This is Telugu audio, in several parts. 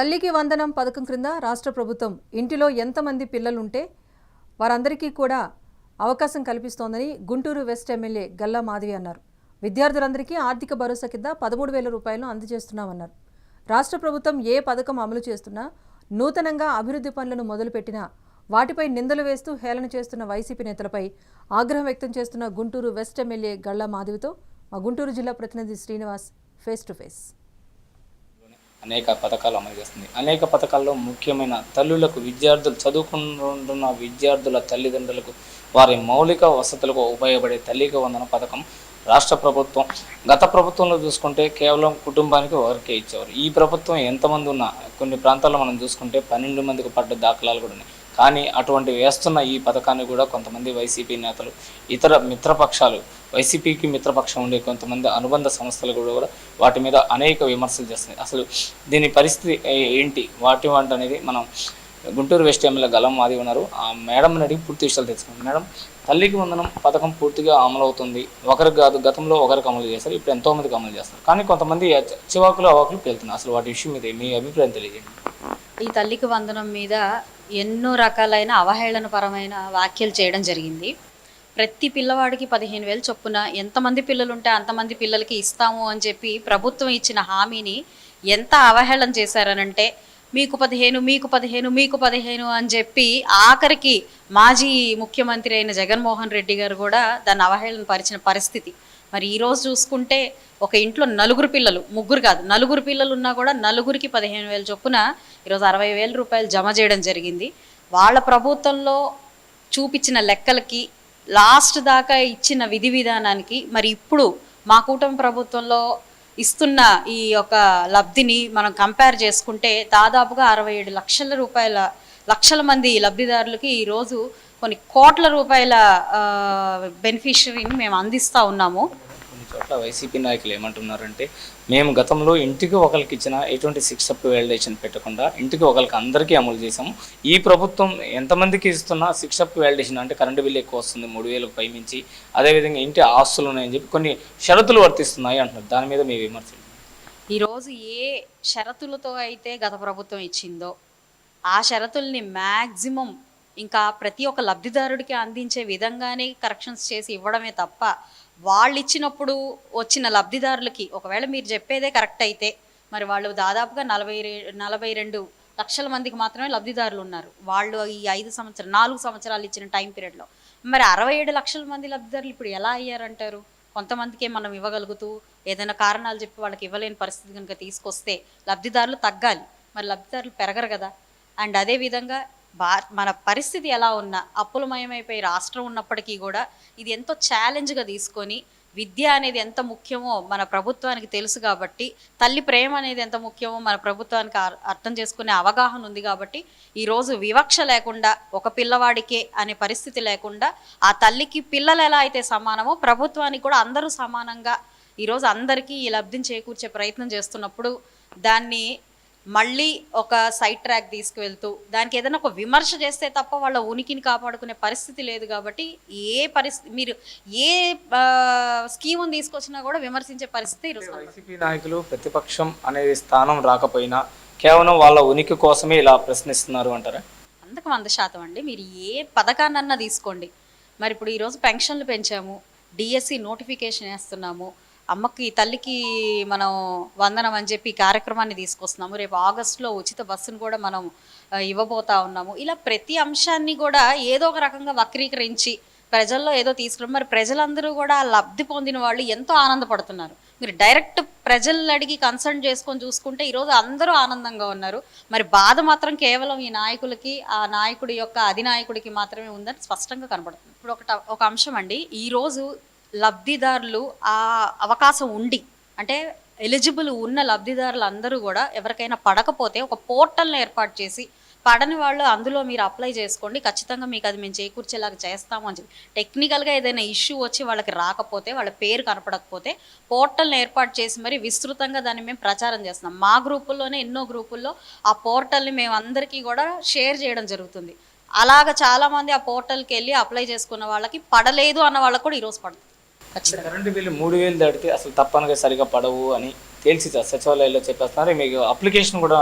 తల్లికి వందనం పథకం క్రింద రాష్ట్ర ప్రభుత్వం ఇంటిలో ఎంతమంది పిల్లలుంటే వారందరికీ కూడా అవకాశం కల్పిస్తోందని గుంటూరు వెస్ట్ ఎమ్మెల్యే గల్లా మాధవి అన్నారు. విద్యార్థులందరికీ ఆర్థిక భరోసా కింద పదమూడు వేల రూపాయలను అందజేస్తున్నామన్నారు. రాష్ట్ర ప్రభుత్వం ఏ పథకం అమలు చేస్తున్నా నూతనంగా అభివృద్ధి పనులను మొదలుపెట్టినా వాటిపై నిందలు వేస్తూ హేళన చేస్తున్న వైసీపీ నేతలపై ఆగ్రహం వ్యక్తం చేస్తున్న గుంటూరు వెస్ట్ ఎమ్మెల్యే గల్లా మాధవితో మా గుంటూరు జిల్లా ప్రతినిధి శ్రీనివాస్ ఫేస్ టు ఫేస్. అనేక పథకాలు అమలు చేస్తుంది. అనేక పథకాల్లో ముఖ్యమైన తల్లులకు విద్యార్థులు చదువుకుంటున్న విద్యార్థుల తల్లిదండ్రులకు వారి మౌలిక వసతులకు ఉపయోగపడే తల్లికి వందన పథకం రాష్ట్ర ప్రభుత్వం. గత ప్రభుత్వంలో చూసుకుంటే కేవలం కుటుంబానికి ఒకరికే ఇచ్చేవారు. ఈ ప్రభుత్వం ఎంతమంది ఉన్నా కొన్ని ప్రాంతాల్లో మనం చూసుకుంటే పన్నెండు మందికి పడ్డ దాఖలాలు కూడా ఉన్నాయి. కానీ అటువంటి వేస్తున్న ఈ పథకాన్ని కూడా కొంతమంది వైసీపీ నేతలు ఇతర మిత్రపక్షాలు వైసీపీకి మిత్రపక్షం ఉండే కొంతమంది అనుబంధ సంస్థలు కూడా కూడా వాటి మీద అనేక విమర్శలు చేస్తున్నాయి. అసలు దీని పరిస్థితి ఏంటి? వాటి వంట అనేది మనం గుంటూరు వెస్ట్ ఎమ్మెల్యే గలం మాది ఉన్నారు. ఆ మేడం నడి పూర్తి విషయాలు తెలుసుకున్నాం మేడం తల్లికి వందనం పథకం పూర్తిగా అమలు అవుతుంది. ఒకరికి కాదు గతంలో ఒకరికి అమలు చేస్తారు ఇప్పుడు ఎంతోమందికి అమలు చేస్తారు కానీ కొంతమంది చివాకులు అవాకులు పేలుతున్నారు. అసలు వాటి విషయం మీద మీ అభిప్రాయం తెలియజేయండి. ఈ తల్లికి వందనం మీద ఎన్నో రకాలైన అవహేళనపరమైన వ్యాఖ్యలు చేయడం జరిగింది. ప్రతి పిల్లవాడికి పదిహేను వేలు చొప్పున ఎంతమంది పిల్లలు ఉంటే అంతమంది పిల్లలకి ఇస్తాము అని చెప్పి ప్రభుత్వం ఇచ్చిన హామీని ఎంత అవహేళన చేశారనంటే మీకు పదిహేను మీకు పదిహేను మీకు పదిహేను అని చెప్పి ఆఖరికి మాజీ ముఖ్యమంత్రి అయిన జగన్మోహన్ రెడ్డి గారు కూడా దాన్ని అవహేళన పరిచిన పరిస్థితి. మరి ఈరోజు చూసుకుంటే ఒక ఇంట్లో నలుగురు పిల్లలు ముగ్గురు కాదు నలుగురు పిల్లలు ఉన్నా కూడా నలుగురికి పదిహేను వేల చొప్పున ఈరోజు అరవై వేల రూపాయలు జమ చేయడం జరిగింది. వాళ్ళ ప్రభుత్వంలో చూపించిన లెక్కలకి లాస్ట్ దాకా ఇచ్చిన విధి విధానానికి మరి ఇప్పుడు మా కూటమి ప్రభుత్వంలో ఇస్తున్న ఈ యొక్క లబ్ధిని మనం కంపేర్ చేసుకుంటే దాదాపుగా అరవై ఏడు లక్షల రూపాయల లక్షల మంది లబ్ధిదారులకి ఈరోజు కొన్ని కోట్ల రూపాయల బెనిఫిషరీని మేము అందిస్తూ ఉన్నాము. చోట్ల వైసీపీ నాయకులు ఏమంటున్నారంటే మేము గతంలో ఇంటికి ఒకరికి ఇచ్చిన ఎటువంటి సిక్స్ అప్ వ్యాలిడేషన్ పెట్టకుండా ఇంటికి ఒకరికి అందరికీ అమలు చేసాము ఈ ప్రభుత్వం ఎంతమందికి ఇస్తున్నా సిక్స్ అప్ వ్యాలిడేషన్ అంటే కరెంటు బిల్లు ఎక్కువ వస్తుంది మూడు వేలకు పైమించి. అదేవిధంగా ఇంటి ఆస్తులు ఉన్నాయని చెప్పి కొన్ని షరతులు వర్తిస్తున్నాయి అంటున్నారు. దాని మీద మీ విమర్శలు? ఈరోజు ఏ షరతులతో అయితే గత ప్రభుత్వం ఇచ్చిందో ఆ షరతుల్ని మ్యాక్సిమం ఇంకా ప్రతి ఒక్క లబ్ధిదారుడికి అందించే విధంగానే కరెక్షన్స్ చేసి ఇవ్వడమే తప్ప వాళ్ళు ఇచ్చినప్పుడు వచ్చిన లబ్ధిదారులకి ఒకవేళ మీరు చెప్పేదే కరెక్ట్ అయితే మరి వాళ్ళు దాదాపుగా నలభై నలభై రెండు లక్షల మందికి మాత్రమే లబ్ధిదారులు ఉన్నారు. వాళ్ళు ఈ ఐదు సంవత్సరాలు నాలుగు సంవత్సరాలు ఇచ్చిన టైం పీరియడ్లో. మరి అరవై ఏడు లక్షల మంది లబ్ధిదారులు ఇప్పుడు ఎలా అయ్యారంటారు? కొంతమందికే మనం ఇవ్వగలుగుతూ ఏదైనా కారణాలు చెప్పి వాళ్ళకి ఇవ్వలేని పరిస్థితి కనుక తీసుకొస్తే లబ్ధిదారులు తగ్గాలి. మరి లబ్ధిదారులు పెరగరు కదా. అండ్ అదే విధంగా బా మన పరిస్థితి ఎలా ఉన్నా అప్పులమయమైపోయి రాష్ట్రం ఉన్నప్పటికీ కూడా ఇది ఎంతో ఛాలెంజ్గా తీసుకొని విద్య అనేది ఎంత ముఖ్యమో మన ప్రభుత్వానికి తెలుసు కాబట్టి తల్లి ప్రేమ అనేది ఎంత ముఖ్యమో మన ప్రభుత్వానికి అర్థం చేసుకునే అవగాహన ఉంది కాబట్టి ఈరోజు వివక్ష లేకుండా ఒక పిల్లవాడికే అనే పరిస్థితి లేకుండా ఆ తల్లికి పిల్లలు ఎలా అయితే సమానమో ప్రభుత్వానికి కూడా అందరూ సమానంగా ఈరోజు అందరికీ ఈ లబ్ధిని చేకూర్చే ప్రయత్నం చేస్తున్నప్పుడు దాన్ని మళ్ళీ ఒక సైడ్ ట్రాక్ తీసుకువెళ్తూ దానికి ఏదైనా ఒక విమర్శ చేస్తే తప్ప వాళ్ళ ఉనికిని కాపాడుకునే పరిస్థితి లేదు కాబట్టి ఏ పరిస్థితి మీరు ఏ స్కీముని తీసుకొచ్చినా కూడా విమర్శించే పరిస్థితి. వైసీపీ నాయకులు ప్రతిపక్షం అనేది స్థానం రాకపోయినా కేవలం వాళ్ళ ఉనికి కోసమే ఇలా ప్రశ్నిస్తున్నారు అంటారా వందకు వంద శాతం అండి మీరు ఏ పథకాన్నన్నా తీసుకోండి మరి ఇప్పుడు ఈరోజు పెన్షన్లు పెంచాము డిఎస్సి నోటిఫికేషన్ వేస్తున్నాము అమ్మకి తల్లికి మనం వందనం అని చెప్పి కార్యక్రమాన్ని తీసుకొస్తున్నాము. రేపు ఆగస్టులో ఉచిత బస్సును కూడా మనం ఇవ్వబోతా ఉన్నాము. ఇలా ప్రతి అంశాన్ని కూడా ఏదో ఒక రకంగా వక్రీకరించి ప్రజల్లో ఏదో తీసుకున్నాం మరి ప్రజలందరూ కూడా ఆ లబ్ధి పొందిన వాళ్ళు ఎంతో ఆనందపడుతున్నారు. మీరు డైరెక్ట్ ప్రజలను అడిగి కన్సల్ట్ చేసుకొని చూసుకుంటే ఈరోజు అందరూ ఆనందంగా ఉన్నారు. మరి బాధ మాత్రం కేవలం ఈ నాయకులకి ఆ నాయకుడి యొక్క అధినాయకుడికి మాత్రమే ఉందని స్పష్టంగా కనబడుతుంది ఇప్పుడు ఒకట ఒక అంశం అండి. ఈరోజు లబ్ధిదారులు ఆ అవకాశం ఉండి అంటే ఎలిజిబుల్ ఉన్న లబ్ధిదారులు అందరూ కూడా ఎవరికైనా పడకపోతే ఒక పోర్టల్ని ఏర్పాటు చేసి పడని వాళ్ళు అందులో మీరు అప్లై చేసుకోండి ఖచ్చితంగా మీకు అది మేము చేకూర్చేలాగా చేస్తాము అని చెప్పి. టెక్నికల్గా ఏదైనా ఇష్యూ వచ్చి వాళ్ళకి రాకపోతే వాళ్ళ పేరు కనపడకపోతే పోర్టల్ని ఏర్పాటు చేసి మరి విస్తృతంగా దాన్ని మేము ప్రచారం చేస్తున్నాం. మా గ్రూపుల్లోనే ఎన్నో గ్రూపుల్లో ఆ పోర్టల్ని మేము అందరికీ కూడా షేర్ చేయడం జరుగుతుంది. అలాగ చాలామంది ఆ పోర్టల్కి వెళ్ళి అప్లై చేసుకున్న వాళ్ళకి పడలేదు అన్న వాళ్ళకి కూడా ఈరోజు పడుతుంది. కరెంటు బిల్లు మూడు వేలు దాటితే అసలు తప్పనగా సరిగా పడవు అని తేల్చి సచివాలయంలో చెప్పేస్తున్నారు. మీకు అప్లికేషన్ కూడా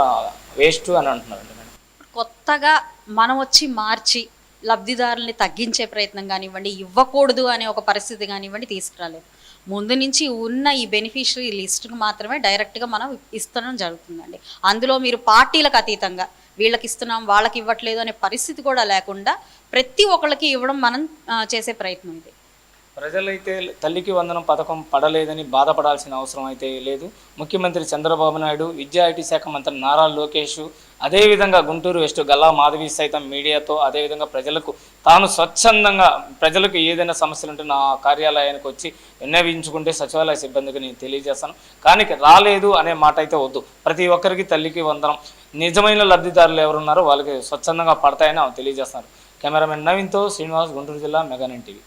వేస్ట్ అని అంటున్నారండి మేడం. కొత్తగా మనం వచ్చి మార్చి లబ్ధిదారుల్ని తగ్గించే ప్రయత్నం కానివ్వండి ఇవ్వకూడదు అనే ఒక పరిస్థితి కానివ్వండి తీసుకురాలేదు. ముందు నుంచి ఉన్న ఈ బెనిఫిషరీ లిస్ట్కి మాత్రమే డైరెక్ట్గా మనం ఇస్తడం జరుగుతుందండి. అందులో మీరు పార్టీలకు అతీతంగా వీళ్ళకి ఇస్తున్నాం వాళ్ళకి ఇవ్వట్లేదు అనే పరిస్థితి కూడా లేకుండా ప్రతి ఒక్కళ్ళకి ఇవ్వడం మనం చేసే ప్రయత్నం ఇది. ప్రజలైతే తల్లికి వందనం పథకం పడలేదని బాధపడాల్సిన అవసరం అయితే లేదు. ముఖ్యమంత్రి చంద్రబాబు నాయుడు విద్యా ఐటీ శాఖ మంత్రి నారా లోకేష్ అదేవిధంగా గుంటూరు వెస్ట్ గల్లా మాధవి సైతం మీడియాతో అదేవిధంగా ప్రజలకు తాను స్వచ్ఛందంగా ప్రజలకు ఏదైనా సమస్యలు ఉంటే నా కార్యాలయానికి వచ్చి విన్నవించుకుంటే సచివాలయ సిబ్బందికి నేను తెలియజేస్తాను. కానీ రాలేదు అనే మాట అయితే వద్దు. ప్రతి ఒక్కరికి తల్లికి వందనం. నిజమైన లబ్ధిదారులు ఎవరున్నారో వాళ్ళకి స్వచ్ఛందంగా పడతాయని ఆమె తెలియజేస్తున్నారు. కెమెరామెన్ నవీన్తో శ్రీనివాస్ గుంటూరు జిల్లా మెగానెన్ టీవీ.